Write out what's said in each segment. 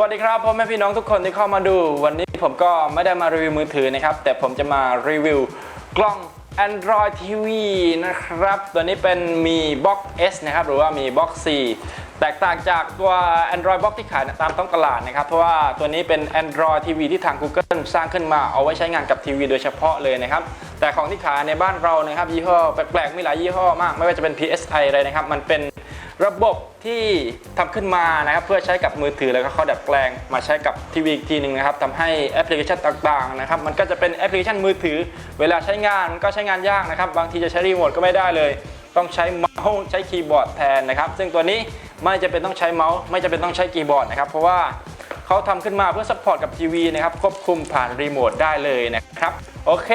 วัสดีครับพ่อแม่พี่น้องทุกคนที่เข้ามาดู วันนี้ผมก็ไม่ได้มารีวิวมือถือนะครับ แต่ผมจะมารีวิวกล้อง Android TV นะครับ ตัวนี้เป็นมี Box S นะครับ หรือว่ามี Box C แตกต่างจากตัว Android Box ที่ขายตามท้องตลาดนะครับ เพราะว่าตัวนี้เป็น Android TV ที่ทาง Google สร้างขึ้นมาเอาไว้ใช้งานกับทีวีโดยเฉพาะเลยนะครับ แต่ของที่ขายในบ้านเรานะครับยี่ห้อแปลกๆ มีหลายยี่ห้อมาก ไม่ว่าจะเป็น PSI อะไรนะครับ มันเป็น ระบบที่ทำขึ้นมานะครับเพื่อใช้กับมือถือแล้วก็เขาดัดแปลง มาใช้กับทีวีอีกทีหนึ่งนะครับทำให้แอปพลิเคชันต่างๆนะครับมันก็จะเป็นแอปพลิเคชันมือถือ เวลาใช้งานมันก็ใช้งานยากนะครับ บางทีจะใช้รีโมทก็ไม่ได้เลย ต้องใช้เมาส์ใช้คีย์บอร์ดแทนนะครับ ซึ่งตัวนี้ไม่จะเป็นต้องใช้เมาส์ไม่จะเป็นต้องใช้คีย์บอร์ดนะครับเพราะว่าเขาทำขึ้นมาเพื่อซัพพอร์ตกับทีวีนะครับควบคุมผ่านรีโมทได้เลยนะครับโอเค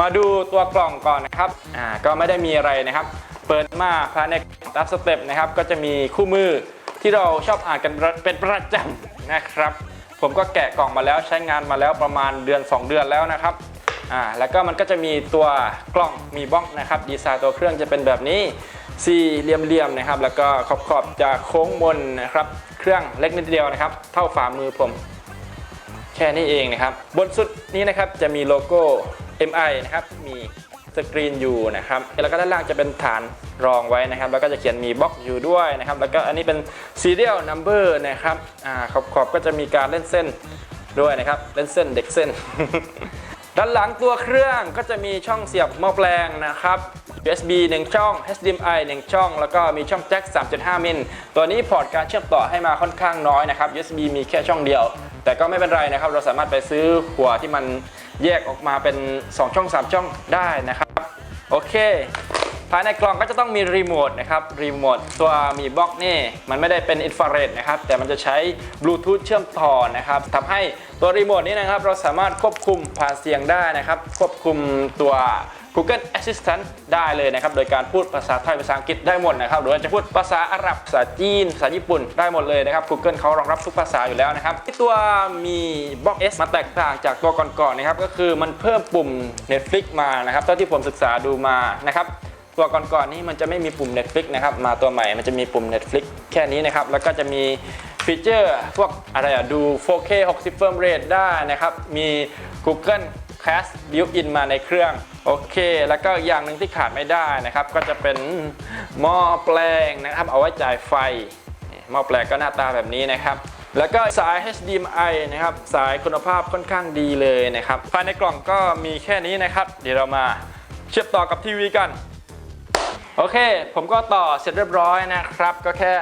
มาดูตัวกล่องก่อนนะครับอ่าก็ไม่ได้มีอะไรนะครับ เปิดมาภายในตามสเต็ปนะครับก็จะมีคู่มือที่เราชอบอ่านกันเป็นประจำนะครับ ผมก็แกะกล่องมาแล้วใช้งานมาแล้วประมาณเดือน 2 เดือนแล้วนะครับอ่าแล้วก็มันก็จะมีตัวกล่องมีบล็อกนะครับดีไซน์ตัวเครื่องจะเป็นแบบนี้สี่เหลี่ยมๆนะครับ แล้วก็ขอบๆจะโค้งมนนะครับ เครื่องเล็กนิดเดียวนะครับ เท่าฝ่ามือผม แค่นี้เองนะครับ บนสุดนี้นะครับจะมีโลโก้ MI นะครับมี สกรีนอยู่นะครับแล้วก็ด้านล่างจะเป็นฐานรองไว้นะครับ แล้วก็จะเขียนมีบล็อกอยู่ด้วยนะครับ แล้วก็อันนี้เป็น serial number นะครับอ่าขอบขอบก็จะมีการเล่นเส้นด้วยนะครับ เล่นเส้นเด็กเส้น ด้านหลังตัวเครื่องก็จะมีช่องเสียบหม้อแปลงนะครับ USB 1 ช่อง HDMI 1 ช่อง แล้วก็มีช่องแจ็ค 3.5 มิล ตัวนี้พอร์ตการเชื่อมต่อให้มาค่อนข้างน้อยนะครับ USB มีแค่ช่องเดียว แต่ก็ไม่เป็นไรนะครับ เราสามารถไปซื้อหัวที่มันแยกออกมาเป็น 2 ช่อง 3 ช่องได้นะครับ โอเค ภายในกล่องก็จะต้องมีรีโมทนะครับรีโมทตัวมีบล็อกนี่ มันไม่ได้เป็นอินฟราเรดนะครับ แต่มันจะใช้บลูทูธเชื่อมต่อนะครับทำให้ตัวรีโมทนี้นะครับ เราสามารถควบคุมผ่านเสียงได้นะครับ ควบคุมตัว Google Assistant ได้เลยนะครับ โดยการพูดภาษาไทยภาษาอังกฤษได้หมดนะครับ หรือว่าจะพูดภาษาอาหรับภาษาจีน ภาษาญี่ปุ่นได้หมดเลยนะครับ Google เขารองรับทุกภาษาอยู่แล้วนะครับที่ตัวมีบล็อก S มาแตกต่างจากตัวก่อนๆนะครับ ก็คือมันเพิ่มปุ่ม Netflix มานะครับเท่าที่ผมศึกษาดูมานะครับตัวก่อนๆนี้มันจะไม่มีปุ่ม Netflix นะครับ มาตัวใหม่มันจะมีปุ่ม Netflix แค่นี้นะครับ แล้วก็จะมีฟีเจอร์พวกอะไรอะดู 4K 60 เฟรมเรทได้นะครับ มี Google Cast built-in มาในเครื่อง โอเค แล้วก็อย่างหนึ่งที่ขาดไม่ได้นะครับ ก็จะเป็นหม้อแปลงนะครับ เอาไว้จ่ายไฟ หม้อแปลงก็หน้าตาแบบนี้นะครับ แล้วก็สาย HDMI นะครับ สายคุณภาพค่อนข้างดีเลยนะครับ ภายในกล่องก็มีแค่นี้นะครับ เดี๋ยวเรามาเชื่อมต่อกับทีวีกัน โอเค ผมก็ต่อเสร็จเรียบร้อยนะครับ ก็แค่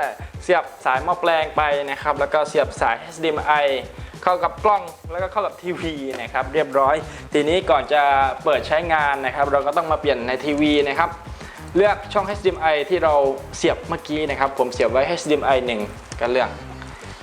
เสียบสายหม้อแปลงไปนะครับ แล้วก็เสียบสาย HDMI เข้ากับกล้องแล้วก็เข้ากับทีวีนะครับเรียบร้อย ทีนี้ก่อนจะเปิดใช้งานนะครับ เราก็ต้องมาเปลี่ยนในทีวีนะครับเลือกช่อง HDMI ที่เราเสียบเมื่อกี้นะครับ ผมเสียบไว้ HDMI 1 กันเรื่อง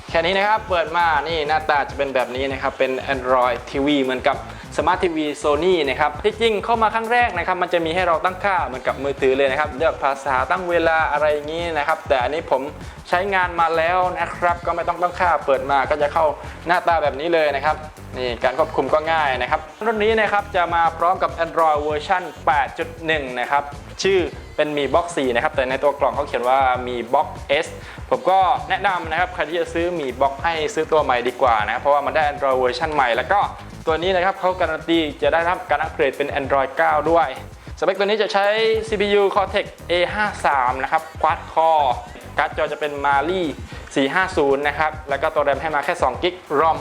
แค่นี้นะครับเปิดมานี่หน้าตาจะเป็นแบบนี้นะครับ เป็น Android TV เหมือนกับ Smart TV Sony นะครับที่จริงเข้ามาครั้งแรกนะครับมันจะมีให้เราตั้งค่าเหมือนกับมือถือเลยนะครับเลือกภาษาตั้งเวลาอะไรอย่างนี้นะครับ แต่อันนี้ผมใช้งานมาแล้วนะครับ ก็ไม่ต้องตั้งค่าเปิดมาก็จะเข้าหน้าตาแบบนี้เลยนะครับนี่การควบคุมก็ง่ายนะครับรุ่นนี้นะครับจะมาพร้อมกับ Android เวอร์ชัน8.1 นะครับชื่อเป็นมีบ็อก4นะครับแต่ในตัวกล่องเขาเขียนว่ามีบ็อก S ผมก็แนะนำนะครับใครที่จะซื้อมีบ็อกให้ซื้อตัวใหม่ดีกว่านะเพราะว่ามันได้ Android เวอร์ชันใหม่แล้วก็ ตัวนี้นะครับเขาการันตีจะได้รับการอัปเกรดเป็น Android 9 ด้วย สเปคตัวนี้จะใช้ CPU Cortex A53 นะครับ Quad Core การ์ดจอจะเป็น Mali 450 นะครับ แล้วก็ตัวแรมให้มาแค่2 g b ROM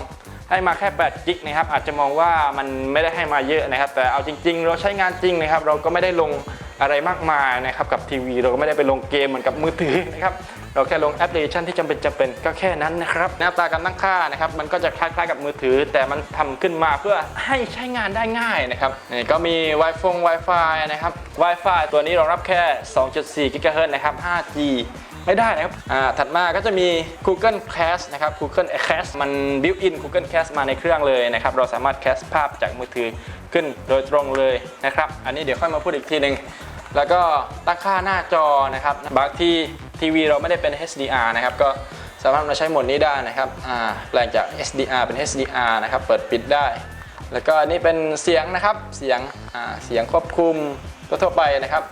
ให้มาแค่8 g b นะครับ อาจจะมองว่ามันไม่ได้ให้มาเยอะนะครับ แต่เอาจริง ๆ เราใช้งานจริงนะครับ เราก็ไม่ได้ลงอะไรมากมายนะครับ กับทีวี เราก็ไม่ได้ไปลงเกมเหมือนกับมือถือนะครับ เราแค่ลงแอปพลิเคชันที่จำเป็นจำเป็นก็แค่นั้นนะครับ หน้าตาการตั้งค่านะครับมันก็จะคล้ายๆกับมือถือ แต่มันทำขึ้นมาเพื่อให้ใช้งานได้ง่ายนะครับนี่ก็มี Wi-Fi Wi-Fi นะครับ Wi-Fi ตัวนี้รองรับแค่ 2.4 GHz นะครับ 5G ไม่ได้นะครับ อ่า ถัดมาก็จะมี Google Cast นะครับ Google Cast มัน built in Google Cast มาในเครื่องเลยนะครับ เราสามารถ cast ภาพจากมือถือขึ้นโดยตรงเลยนะครับ อันนี้เดี๋ยวค่อยมาพูดอีกทีหนึ่ง แล้วก็ตั้งค่าหน้าจอนะครับบางที่ทีวีเราไม่ได้เป็น HDR นะครับก็สามารถมาใช้โหมดนี้ได้นะครับแปลงจาก SDR เป็น HDR นะครับเปิดปิดได้ แล้วก็อันนี้เป็นเสียงนะครับเสียงเสียงควบคุมทั่วไปนะครับ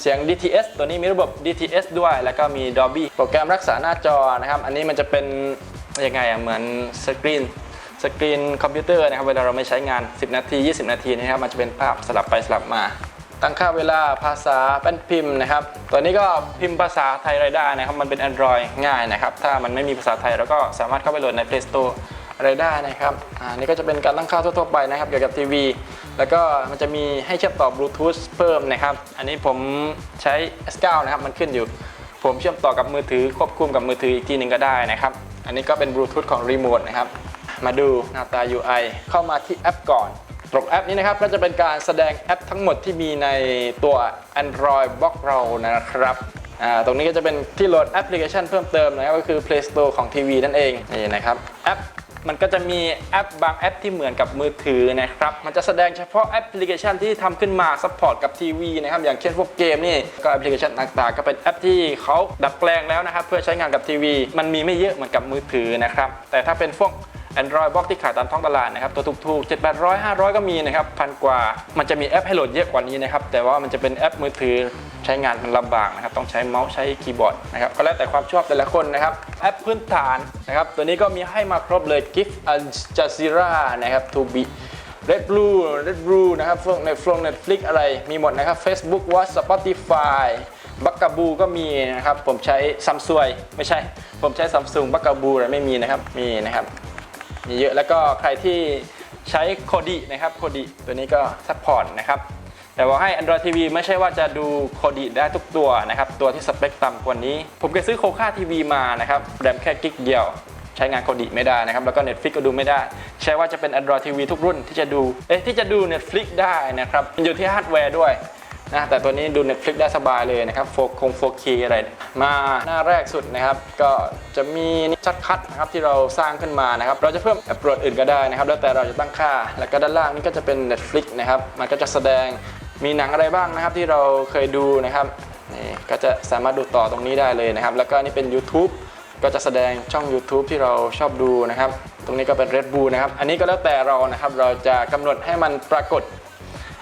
เสียง DTS ตัวนี้มีระบบ DTS ด้วย แล้วก็มี Dolby โปรแกรมรักษาหน้าจอนะครับ อันนี้มันจะเป็นยังไงอะเหมือนสกรีนสกรีนคอมพิวเตอร์นะครับ เวลาเราไม่ใช้งาน 10 นาที 20 นาทีนะครับ มันจะเป็นภาพสลับไปสลับมา ตั้งค่าเวลาภาษาแป้นพิมพ์นะครับ ตัวนี้ก็พิมพ์ภาษาไทยไรได้นะครับ มันเป็น Android ง่ายนะครับ ถ้ามันไม่มีภาษาไทยเราก็สามารถเข้าไปโหลดใน Play Store อะไรได้นะครับ อ่า นี่ก็จะเป็นการตั้งค่าทั่วๆไปนะครับ เกี่ยวกับทีวี แล้วก็มันจะมีให้เชื่อมต่อบลูทูธเพิ่มนะครับ อันนี้ผมใช้ S9 นะครับ มันขึ้นอยู่ ผมเชื่อมต่อกับมือถือควบคุมกับมือถืออีกทีหนึ่งก็ได้นะครับ อันนี้ก็เป็นบลูทูธของรีโมทนะครับ มาดูหน้าตา UI เข้ามาที่แอปก่อน ตรงแอปนี้นะครับก็จะเป็นการแสดงแอปทั้งหมดที่มีในตัว Android Box เรานะครับตรงนี้ก็จะเป็นที่โหลดแอปพลิเคชันเพิ่มเติมนะครับก็คือ Play Store ของทีวีนั่นเองนี่นะครับแอปมันก็จะมีแอปบางแอปที่เหมือนกับมือถือนะครับ มันจะแสดงเฉพาะแอปพลิเคชันที่ทำขึ้นมาซัพพอร์ตกับทีวีนะครับ อย่างเช่นพวกเกมนี่ ก็แอปพลิเคชันต่างๆ ก็เป็นแอปที่เขาดัดแปลงแล้วนะครับ เพื่อใช้งานกับทีวี มันมีไม่เยอะเหมือนกับมือถือนะครับ แต่ถ้าเป็นพวก Android Box ที่ขายตามท้องตลาดนะครับตัวถูกๆ 7 8 0 0 500 ก็มีนะครับพันกว่ามันจะมีแอปให้โหลดเยอะกว่านี้นะครับแต่ว่ามันจะเป็นแอปมือถือใช้งานมันลำบากนะครับต้องใช้เมาส์ใช้คีย์บอร์ดนะครับก็แล้วแต่ความชอบแต่ละคนนะครับแอปพื้นฐานนะครับตัวนี้ก็มีให้มาครบเลย Gift Al Jazeera นะครับ To be Red Blue Red Blue นะครับพวกในฟลง Netflix อะไรมีหมดนะครับ Facebook Watch Spotify บักกาบูก็มีนะครับ ผมใช้ซัมซุงไม่ใช่ ผมใช้ซัมซุงบักกาบูอะไรไม่มีนะครับ มีนะครับ มีเยอะแล้วก็ใครที่ใช้โคดีนะครับโคดีตัวนี้ก็ซัพพอร์ตนะครับแต่ว่าให้ Android TV ไม่ใช่ว่าจะดูโคดีได้ทุกตัวนะครับ ตัวที่สเปคต่ำกว่านี้ ผมเคยซื้อโคค่าทีวีมานะครับแรมแค่กิกเดียว ใช้งานโคดีไม่ได้นะครับ แล้วก็ Netflix ก็ดูไม่ได้ ใช่ว่าจะเป็น Android TV ทุกรุ่นที่จะดู เอ๊ะที่จะดู Netflix ได้นะครับมันอยู่ที่ฮาร์ดแวร์ด้วย นะแต่ตัวนี้ดู Netflix ได้สบายเลยนะครับโฟคง 4K อะไรมาหน้าแรกสุดนะครับก็จะมีชัดคัดนะครับที่เราสร้างขึ้นมานะครับเราจะเพิ่มแอปโหลดอื่นก็ได้นะครับแล้วแต่เราจะตั้งค่า แล้วก็ด้านล่างนี่ก็จะเป็น Netflix นะครับมันก็จะแสดงมีหนังอะไรบ้างนะครับที่เราเคยดูนะครับนี่ก็จะสามารถดูต่อตรงนี้ได้เลยนะครับ แล้วก็นี่เป็น YouTube ก็จะแสดงช่อง YouTube ที่เราชอบดูนะครับ ตรงนี้ก็เป็น Red Bull นะครับ อันนี้ก็แล้วแต่เรานะครับ เราจะกำหนดให้มันปรากฏ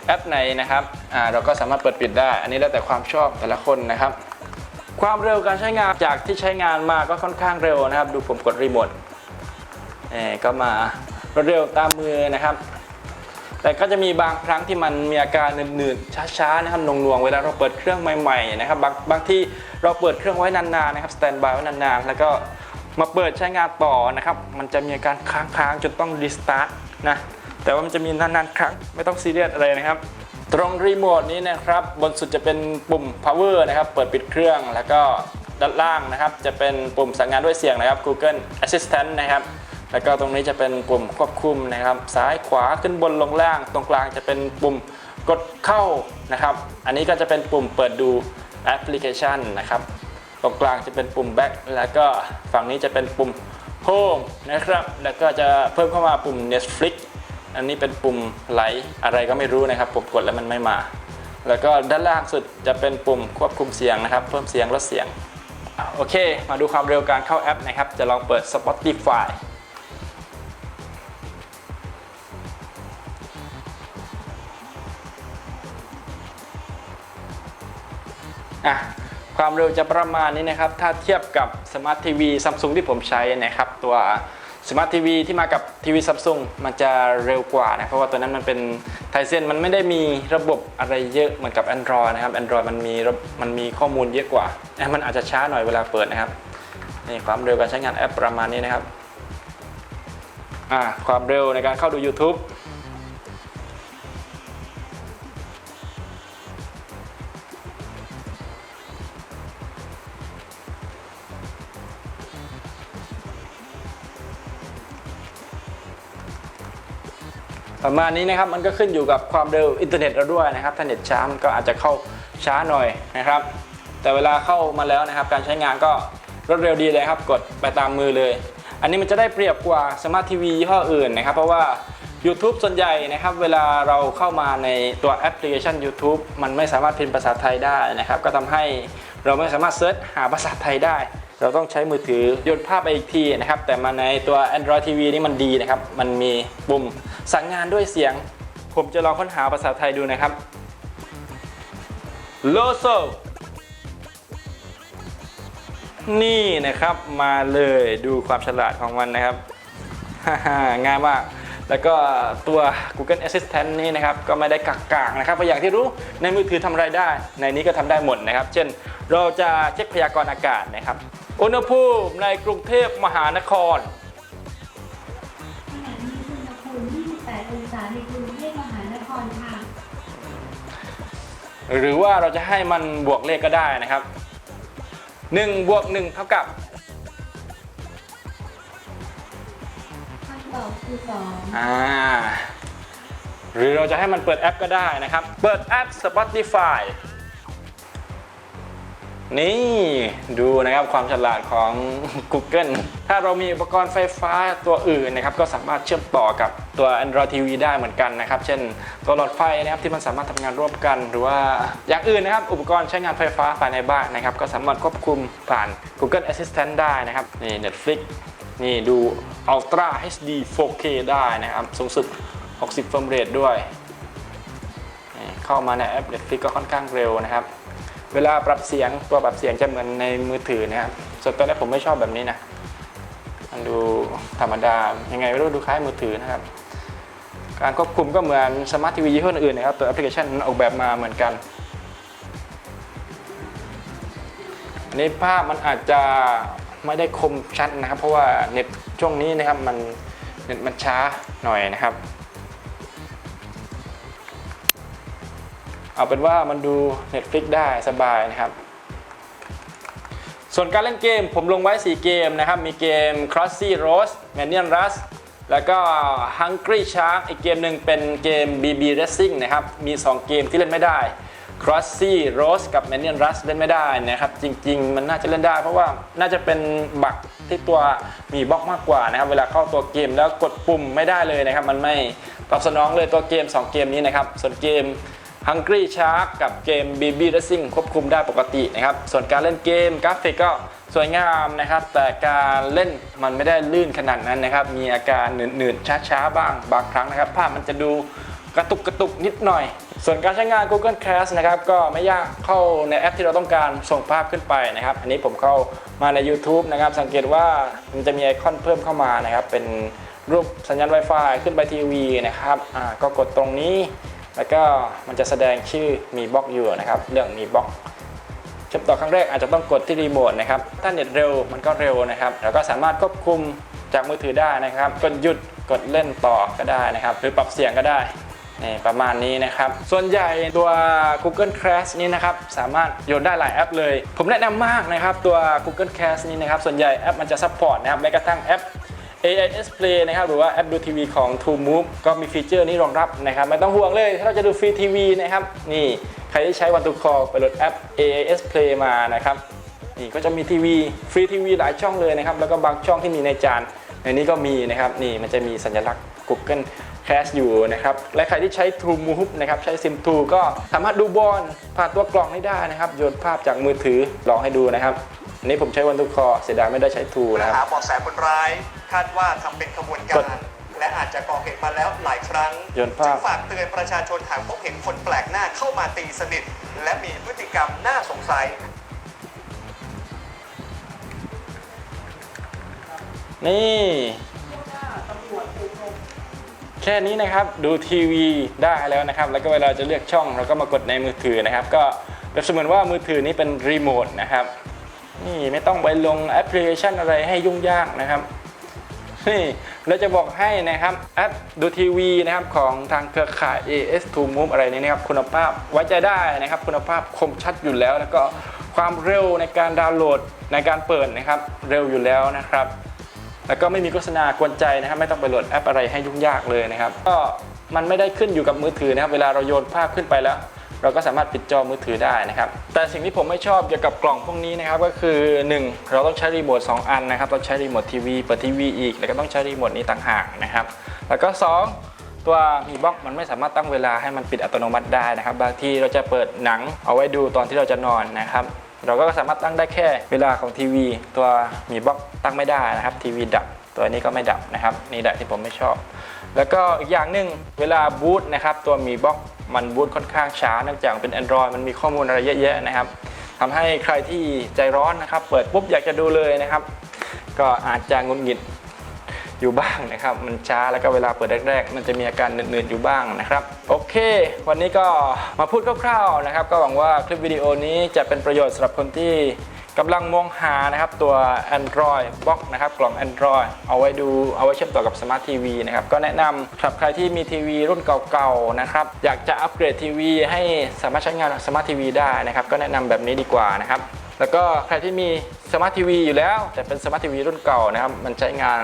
แอปไหนนะครับอ่าเราก็สามารถเปิดปิดได้ อันนี้แล้วแต่ความชอบแต่ละคนนะครับ ความเร็วการใช้งานจากที่ใช้งานมาก็ค่อนข้างเร็วนะครับ ดูผมกดรีโมทเอ่ก็มารวดเร็วตามมือนะครับ แต่ก็จะมีบางครั้งที่มันมีอาการหนืดๆช้าๆนะครับหน่วงๆเวลาเราเปิดเครื่องใหม่ๆนะครับบางบางที่เราเปิดเครื่องไว้นานๆนะครับสแตนบายไว้นานๆแล้วก็มาเปิดใช้งานต่อนะครับ มันจะมีอาการค้างๆจนต้องรีสตาร์ทนะ แต่ว่ามันจะมีนานๆครั้งไม่ต้องซีเรียสอะไรนะครับ ตรงรีโมทนี้นะครับ บนสุดจะเป็นปุ่ม power นะครับ เปิดปิดเครื่อง แล้วก็ด้านล่างนะครับ จะเป็นปุ่มสั่งงานด้วยเสียงนะครับ Google Assistant นะครับ แล้วก็ตรงนี้จะเป็นปุ่มควบคุมนะครับ ซ้ายขวาขึ้นบนลงล่าง ตรงกลางจะเป็นปุ่มกดเข้านะครับ อันนี้ก็จะเป็นปุ่มเปิดดูแอปพลิเคชันนะครับ ตรงกลางจะเป็นปุ่ม back แล้วก็ฝั่งนี้จะเป็นปุ่ม home นะครับ แล้วก็จะเพิ่มเข้ามาปุ่ม Netflix อันนี้เป็นปุ่มไลท์อะไรก็ไม่รู้นะครับ ผมกดแล้วมันไม่มา แล้วก็ด้านล่างสุดจะเป็นปุ่มควบคุมเสียงนะครับ เพิ่มเสียงลดเสียง โอเค มาดูความเร็วการเข้าแอปนะครับ จะลองเปิด Spotify อะความเร็วจะประมาณนี้นะครับ ถ้าเทียบกับสมาร์ททีวีซัมซุงที่ผมใช้นะครับ ตัว สมาร์ททีวีที่มากับทีวีซัมซุงมันจะเร็วกว่านะ เพราะว่าตัวนั้นมันเป็นไทเซนมันไม่ได้มีระบบอะไรเยอะเหมือนกับ Android นะครับ Android มันมีมันมีข้อมูลเยอะกว่าแอปมันอาจจะช้าหน่อยเวลาเปิดนะครับนี่ความเร็วการใช้งานแอปประมาณนี้นะครับ อ่าความเร็วในการเข้าดู YouTube ประมาณนี้นะครับมันก็ขึ้นอยู่กับความเร็วอินเทอร์เน็ตเราด้วยนะครับถ้าเน็ตช้ามันก็อาจจะเข้าช้าหน่อยนะครับ แต่เวลาเข้ามาแล้วนะครับ การใช้งานก็รวดเร็วดีเลยครับ กดไปตามมือเลย อันนี้มันจะได้เปรียบกว่าสมาร์ททีวียี่ห้ออื่นนะครับ เพราะว่า YouTube ส่วนใหญ่นะครับ เวลาเราเข้ามาในตัวแอปพลิเคชัน YouTube มันไม่สามารถพิมพ์ภาษาไทยได้นะครับ ก็ทำให้เราไม่สามารถเซิร์ชหาภาษาไทยได้ เราต้องใช้มือถือยนภาพไปอีกทีนะครับ แต่มาในตัว Android TV นี่มันดีนะครับ มันมีปุ่มสั่งงานด้วยเสียง ผมจะลองค้นหาภาษาไทยดูนะครับโลโซนี่นะครับมาเลยดูความฉลาดของมันนะครับง่ายมาก แล้วก็ตัว Google Assistant นี่นะครับก็ไม่ได้กักกางนะครับเพราะอย่างที่รู้ในมือถือทำอะไรได้ ในนี้ก็ทำได้หมดนะครับ เช่น เราจะเช็คพยากรณ์อากาศนะครับ อุณหภูมิในกรุงเทพมหานครขณะนี้อุณหภูมิ28องศาในกรุงเทพมหานครค่ะ หรือว่าเราจะให้มันบวกเลขก็ได้นะครับ1บวก1เท่ากับ คำตอบคือ2อ่า หรือเราจะให้มันเปิดแอปก็ได้นะครับ เปิดแอป Spotify นี่ดูนะครับความฉลาดของ Google ถ้าเรามีอุปกรณ์ไฟฟ้าตัวอื่นนะครับก็สามารถเชื่อมต่อกับตัว Android TV ได้เหมือนกันนะครับ เช่นตัวหลอดไฟนะครับที่มันสามารถทำงานร่วมกัน หรือว่าอย่างอื่นนะครับ อุปกรณ์ใช้งานไฟฟ้าภายในบ้านนะครับ ก็สามารถควบคุมผ่าน Google Assistant ได้นะครับนี่ Netflix นี่ดู Ultra HD 4K ได้นะครับสูงสุด 60เฟรมเรทด้วย เข้ามาในแอป Netflix ก็ค่อนข้างเร็วนะครับ เวลาปรับเสียงตัวปรับเสียงจะเหมือนในมือถือนะครับส่วนตัวแรกผมไม่ชอบแบบนี้นะมันดูธรรมดายังไงไม่รู้ดูคล้ายมือถือนะครับ การควบคุมก็เหมือนสมาร์ททีวียี่ห้ออื่นนะครับตัวแอปพลิเคชันออกแบบมาเหมือนกันอันนี้ภาพมันอาจจะไม่ได้คมชัดนะครับ เพราะว่าเน็ตช่วงนี้นะครับมันเน็ตมันช้าหน่อยนะครับ เอาเป็นว่ามันดู Netflix ได้สบายนะครับ ส่วนการเล่นเกมผมลงไว้ 4 เกมนะครับ มีเกม Crossy Rose Manian Rush แล้วก็ Hungry Shark อีกเกมหนึ่งเป็นเกม BB Racing นะครับ มี 2 เกมที่เล่นไม่ได้ Crossy Rose กับ Manian Rush เล่นไม่ได้นะครับ จริง ๆ มันน่าจะเล่นได้ เพราะว่าน่าจะเป็นบั๊กที่ตัวมีบล็อกมากกว่านะครับ เวลาเข้าตัวเกมแล้วกดปุ่มไม่ได้เลยนะครับ มันไม่ตอบสนองเลยตัวเกม 2 เกมนี้นะครับ ส่วนเกม Hungry Shark กับเกม BB Racing ควบคุมได้ปกตินะครับ ส่วนการเล่นเกมกราฟิกก็สวยงามนะครับ แต่การเล่นมันไม่ได้ลื่นขนาดนั้นนะครับ มีอาการหนืดๆช้าๆบ้างบางครั้งนะครับ ภาพมันจะดูกระตุกกระตุกนิดหน่อย ส่วนการใช้งาน Google Cast นะครับ ก็ไม่ยากเข้าในแอปที่เราต้องการส่งภาพขึ้นไปนะครับ อันนี้ผมเข้ามาใน YouTube นะครับ สังเกตว่ามันจะมีไอคอนเพิ่มเข้ามานะครับ เป็นรูปสัญญาณ Wi-Fi ขึ้นไปทีวีนะครับ อ่า ก็กดตรงนี้ แล้วก็มันจะแสดงชื่อมีบล็อกอยู่นะครับเรื่องมีบล็อกเชื่อมต่อครั้งแรกอาจจะต้องกดที่รีโมทนะครับถ้าเน็ตเร็วมันก็เร็วนะครับแล้วก็สามารถควบคุมจากมือถือได้นะครับกดหยุดกดเล่นต่อก็ได้นะครับ หรือปรับเสียงก็ได้นี่ประมาณนี้นะครับ ส่วนใหญ่ตัว Google Cast นี้นะครับ สามารถโยนได้หลายแอปเลย ผมแนะนำมากนะครับ ตัว Google Cast นี้นะครับ ส่วนใหญ่แอปมันจะซัพพอร์ตนะครับแม้กระทั่งแอป AIS Play นะครับหรือว่าแอปดูทีวีของ True Move ก็มีฟีเจอร์นี้รองรับนะครับไม่ต้องห่วงเลยถ้าเราจะดูฟรีทีวีนะครับนี่ใครที่ใช้วันตูคอไปโหลดแอป AIS Play มานะครับนี่ก็จะมีทีวีฟรีทีวีหลายช่องเลยนะครับแล้วก็บางช่องที่มีในจานในนี้ก็มีนะครับนี่มันจะมีสัญลักษณ์ Google Cast อยู่นะครับและใครที่ใช้ True Move นะครับใช้ SIM 2ก็สามารถดูบอลผ่านตัวกล่องนี้ได้นะครับโยนภาพจากมือถือลองให้ดูนะครับ อันนี้ผมใช้วันตูคอเสียดายไม่ได้ใช้ True นะครับ หาเบาะแสคนร้ายคาดว่าทำเป็นขบวนกากดรและอาจจะก่อเหตุมาแล้วหลายครั้งโยนภาพ จึงฝากเตือนประชาชนหากพบเห็นคนแปลกหน้าเข้ามาตีสนิท และมีพฤติกรรมน่าสงสัย นี่แค่นี้นะครับดูทีวีได้แล้วนะครับ แล้วก็เวลาจะเลือกช่องเราก็มากดในมือถือนะครับ ก็เปรียบเสมือนว่ามือถือนี้เป็นรีโมทนะครับ นี่ไม่ต้องไปลงแอปพลิเคชันอะไรให้ยุ่งยากนะครับนี่เราจะบอกให้นะครับแอปดูทีวีนะครับของทางเครือข่าย AS2 Move อะไรนี้นะครับคุณภาพไว้ใจได้นะครับ คุณภาพคมชัดอยู่แล้ว แล้วก็ความเร็วในการดาวน์โหลดในการเปิดนะครับ เร็วอยู่แล้วนะครับ แล้วก็ไม่มีโฆษณากวนใจนะครับ ไม่ต้องไปโหลดแอปอะไรให้ยุ่งยากเลยนะครับ ก็มันไม่ได้ขึ้นอยู่กับมือถือนะครับ เวลาเราโยนภาพขึ้นไปแล้ว เราก็สามารถปิดจอมือถือได้นะครับ แต่สิ่งที่ผมไม่ชอบเกี่ยวกับกล่องพวกนี้นะครับก็คือ 1 เราต้องใช้รีโมท2อันนะครับต้องใช้รีโมททีวีเปิดทีวีอีก แล้วก็ต้องใช้รีโมทนี้ต่างหากนะครับ แล้วก็ 2ตัวมีบล็อกมันไม่สามารถตั้งเวลาให้มันปิดอัตโนมัติได้นะครับ บางทีเราจะเปิดหนังเอาไว้ดูตอนที่เราจะนอนนะครับ เราก็สามารถตั้งได้แค่เวลาของทีวี ตัวมีบล็อกตั้งไม่ได้นะครับทีวีดับ ตัวนี้ก็ไม่ดับนะครับ นี่แหละที่ผมไม่ชอบ แล้วก็อีกอย่างหนึ่งเวลาบูตนะครับตัวมีบล็อก มันบูตค่อนข้างช้าเนื่องจากเป็น Android มันมีข้อมูลอะไรเยอะแยะนะครับทำให้ใครที่ใจร้อนนะครับ เปิดปุ๊บอยากจะดูเลยนะครับ ก็อาจจะงุนงิดอยู่บ้างนะครับ มันช้าแล้วก็เวลาเปิดแรก ๆ มันจะมีอาการเหนื่อยๆอยู่บ้างนะครับ โอเค วันนี้ก็มาพูดคร่าวๆนะครับ ก็หวังว่าคลิปวิดีโอนี้จะเป็นประโยชน์สำหรับคนที่ กำลังมองหานะครับตัว Android Box นะครับกล่อง Android เอาไว้ดูเอาไว้เชื่อมต่อกับ Smart TV นะครับก็แนะนำสำหรับใครที่มีทีวีรุ่นเก่าๆนะครับอยากจะอัปเกรดทีวีให้สามารถใช้งาน Smart TV ได้นะครับก็แนะนำแบบนี้ดีกว่านะครับแล้วก็ใครที่มีสมาร์ททีวีอยู่แล้ว แต่เป็นสมาร์ททีวีรุ่นเก่านะครับมันใช้งาน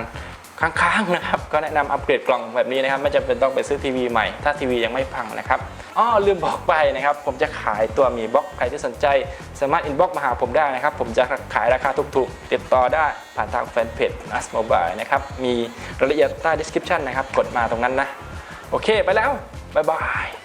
ค้างๆนะครับก็แนะนำอัปเกรดกล่องแบบนี้นะครับไม่จำเป็นต้องไปซื้อทีวีใหม่ ถ้าทีวียังไม่พังนะครับ อ้อลืมบอกไปนะครับ ผมจะขายตัวมีบล็อกใครที่สนใจ สามารถอินบ็อกมาหาผมได้นะครับ ผมจะขายราคาถูกๆ ติดต่อได้ผ่านทางแฟนเพจ a s Mobile นะครับ มีรายละเอียดใต้ description นะครับ กดมาตรงนั้นนะ โอเคไปแล้ว บ๊ายบาย